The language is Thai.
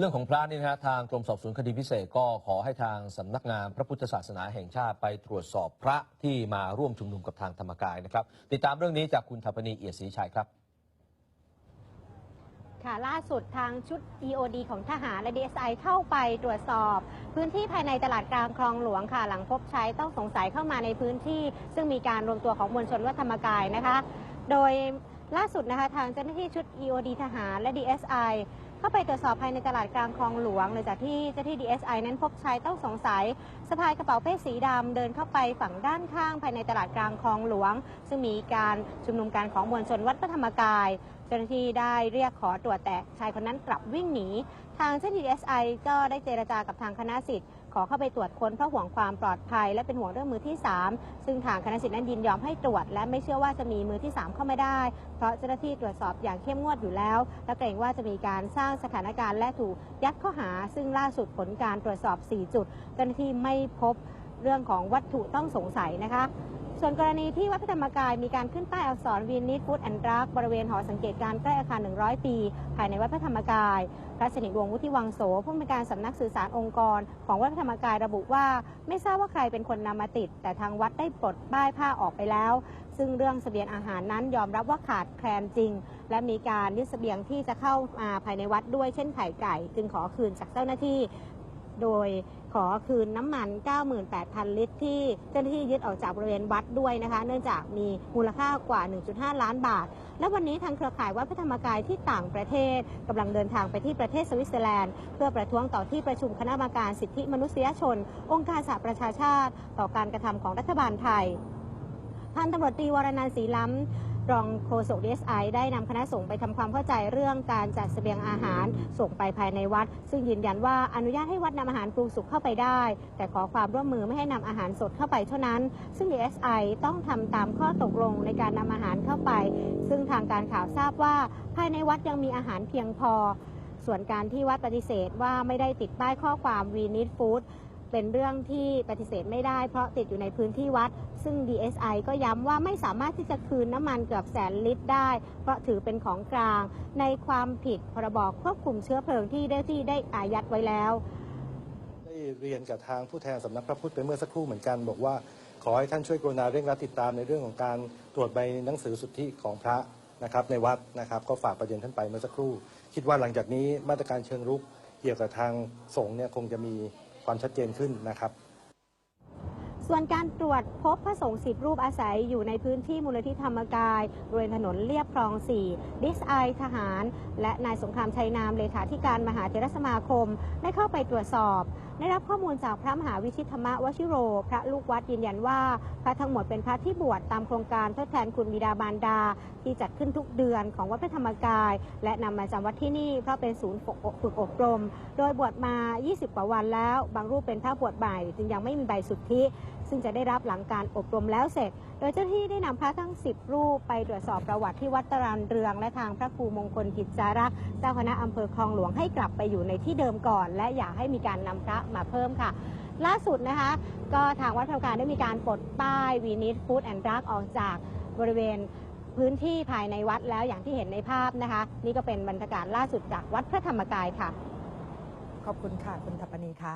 เรื่องของพระนี่นะฮะทางกรมสอบสวนคดีพิเศษก็ขอให้ทางสำนักงานพระพุทธศาสนาแห่งชาติไปตรวจสอบพระที่มาร่วมชุมนุมกับทางธรรมกายนะครับ ติดตามเรื่องนี้จากคุณธปนีเอียดศรีชัยครับค่ะล่าสุดทางชุด EOD ของทหารและ DSI เข้าไปตรวจสอบ พื้นที่ภายในตลาดกลางคลองหลวงค่ะ หลังพบชายต้องสงสัยเข้ามาในพื้นที่ ซึ่งมีการรวมตัวของมวลชนวัดธรรมกายนะคะ โดยล่าสุดนะคะทางเจ้าหน้าที่ชุด EOD ทหารและ DSI เข้าไปตรวจสอบภายในตลาดกลางคลองหลวงหลังจากที่เจ้าหน้าที่ DSI นั้นพบชายต้องสงสัยสะพายกระเป๋าเป้สีดำเดินเข้าไปฝั่งด้านข้างภายในตลาดกลางคลองหลวง ซึ่งมีการชุมนุมการของมวลชนวัดพระธรรมกาย เจ้าหน้าที่ได้เรียกขอตรวจแต่ชายคนนั้นกลับวิ่งหนี ทางเจ้าหน้าที่ DSI ก็ได้เจรจากับทางคณะสิทธิ์ อเข้าไปตรวจค้นเพราะห่วงความปลอดภัย และเป็นห่วงเรื่องมือที่ 3 ซึ่งทางคณะสิทธิ์นั้นยินยอมให้ตรวจ และไม่เชื่อว่าจะมีมือที่ 3 เข้ามาได้ เพราะเจ้าหน้าที่ตรวจสอบอย่างเข้มงวดอยู่แล้ว และเกรงว่าจะมีการสร้างสถานการณ์และถูกยัดข้อหา ซึ่งล่าสุดผลการตรวจสอบ 4 จุด เจ้าหน้าที่ไม่พบเรื่องของวัตถุต้องสงสัยนะคะ ส่วนกรณีที่วัดพระธรรมกายมีการขึ้นป้ายอักษรวีนิดฟูดแอนด์รักบริเวณหอสังเกตการณ์ใกล้อาคาร 100 ปี ภายในวัดพระธรรมกาย พระสนิทวงศ์วุฒิวังโสผู้อำนวยการสำนักสื่อสารองค์กร ของวัดพระธรรมกายระบุว่า ไม่ทราบว่าใครเป็นคนนำมาติด แต่ทางวัดได้ปลดป้ายผ้าออกไปแล้ว ซึ่งเรื่องเสบียงอาหารนั้นยอมรับว่าขาดแคลนจริง และมีการยึดเสบียงที่จะเข้ามาภายในวัดด้วยเช่นไข่ไก่ จึงขอคืนจากเจ้าหน้าที่ โดยขอคืนน้ำมัน 98,000 ลิตร ที่เจ้าหน้าที่ยึดออกจากบริเวณวัดด้วยนะคะ เนื่องจากมีมูลค่ากว่า 1.5 ล้านบาท และวันนี้ทางเครือข่ายวัดพระธรรมกายที่ต่างประเทศกำลังเดินทางไปที่ประเทศสวิตเซอร์แลนด์ เพื่อประท้วงต่อที่ประชุมคณะกรรมการสิทธิมนุษยชน องค์การสหประชาชาติ ต่อการกระทำของรัฐบาลไทยพันตำรวจตรีวรนันท์ศรีล้ำ รองโฆษก DSI ไอได้นำคณะสงฆ์ไปทำความเข้าใจเรื่องการจัดเสบียงอาหารส่งไปภายในวัด ซึ่งยืนยันว่าอนุญาตให้วัดนำอาหารปรุงสุกเข้าไปได้ แต่ขอความร่วมมือไม่ให้นำอาหารสดเข้าไปเท่านั้น ซึ่ง DSI ต้องทำตามข้อตกลงในการนำอาหารเข้าไป ซึ่งทางการข่าวทราบว่า ภายในวัดยังมีอาหารเพียงพอ ส่วนการที่วัดปฏิเสธว่าไม่ได้ติดป้ายข้อความ We need food เป็นเรื่องที่ปฏิเสธไม่ได้ เพราะติดอยู่ในพื้นที่วัด ซึ่ง DSI ก็ย้ำว่าไม่สามารถที่จะคืนน้ำมันเกือบแสนลิตรได้ เพราะถือเป็นของกลาง ในความผิดพรบควบคุมเชื้อเพลิงที่ได้ที่ได้อายัดไว้แล้วได้เรียนกับทางผู้แทนสำนักพระพุทธไปเมื่อสักครู่เหมือนกัน บอกว่า ขอให้ท่านช่วยกรุณาเร่งรัดติดตามในเรื่องของการตรวจใบหนังสือสุทธิของพระนะครับในวัดนะครับก็ฝากประเด็นท่านไปเมื่อสักครู่ คิดว่าหลังจากนี้มาตรการเชิงรุกเกี่ยวกับทางสงฆ์เนี่ยคงจะมี ความชัดเจนขึ้นนะครับ ส่วนการตรวจพบพระสงฆ์สิบรูปอาศัยอยู่ในพื้นที่มูลนิธิธรรมกายบริเวณถนนเลียบคลอง 4 ดิสไอทหาร และนายสงครามชัยนามเลขาธิการมหาเถรสมาคม ได้เข้าไปตรวจสอบ ได้รับข้อมูลจากพระมหาวิชิตธรรมวชิโร พระลูกวัดยืนยันว่าพระทั้งหมดเป็นพระที่บวชตามโครงการทดแทนคุณบิดาบารดา ที่จัดขึ้นทุกเดือนของวัดพระธรรมกาย และนำมาจำวัดที่นี่เพราะเป็นศูนย์ฝึกอบรม โดยบวชมา 20 กว่าวันแล้ว บางรูปเป็นพระบวชใหม่จึงยังไม่มีใบสุทธิ ซึ่งจะได้รับหลังการอบรมแล้วเสร็จ โดยเจ้าหน้าที่ได้นำพระทั้ง 10 รูปไปตรวจสอบประวัติที่วัดตรันเรือง และทางพระครูมงคลกิจจารักษ์เจ้าคณะอำเภอคลองหลวงให้กลับไปอยู่ในที่เดิมก่อน และอย่าให้มีการนำพระมาเพิ่มค่ะ ล่าสุดนะคะ ก็ทางวัดพระธรรมกายได้มีการปลดป้ายวีนิดฟู้ดแอนด์ดรักออกจากบริเวณพื้นที่ภายในวัดแล้วอย่างที่เห็นในภาพนะคะ นี่ก็เป็นบรรยากาศล่าสุดจากวัดพระธรรมกายค่ะ ขอบคุณค่ะ คุณทัปปนีคะ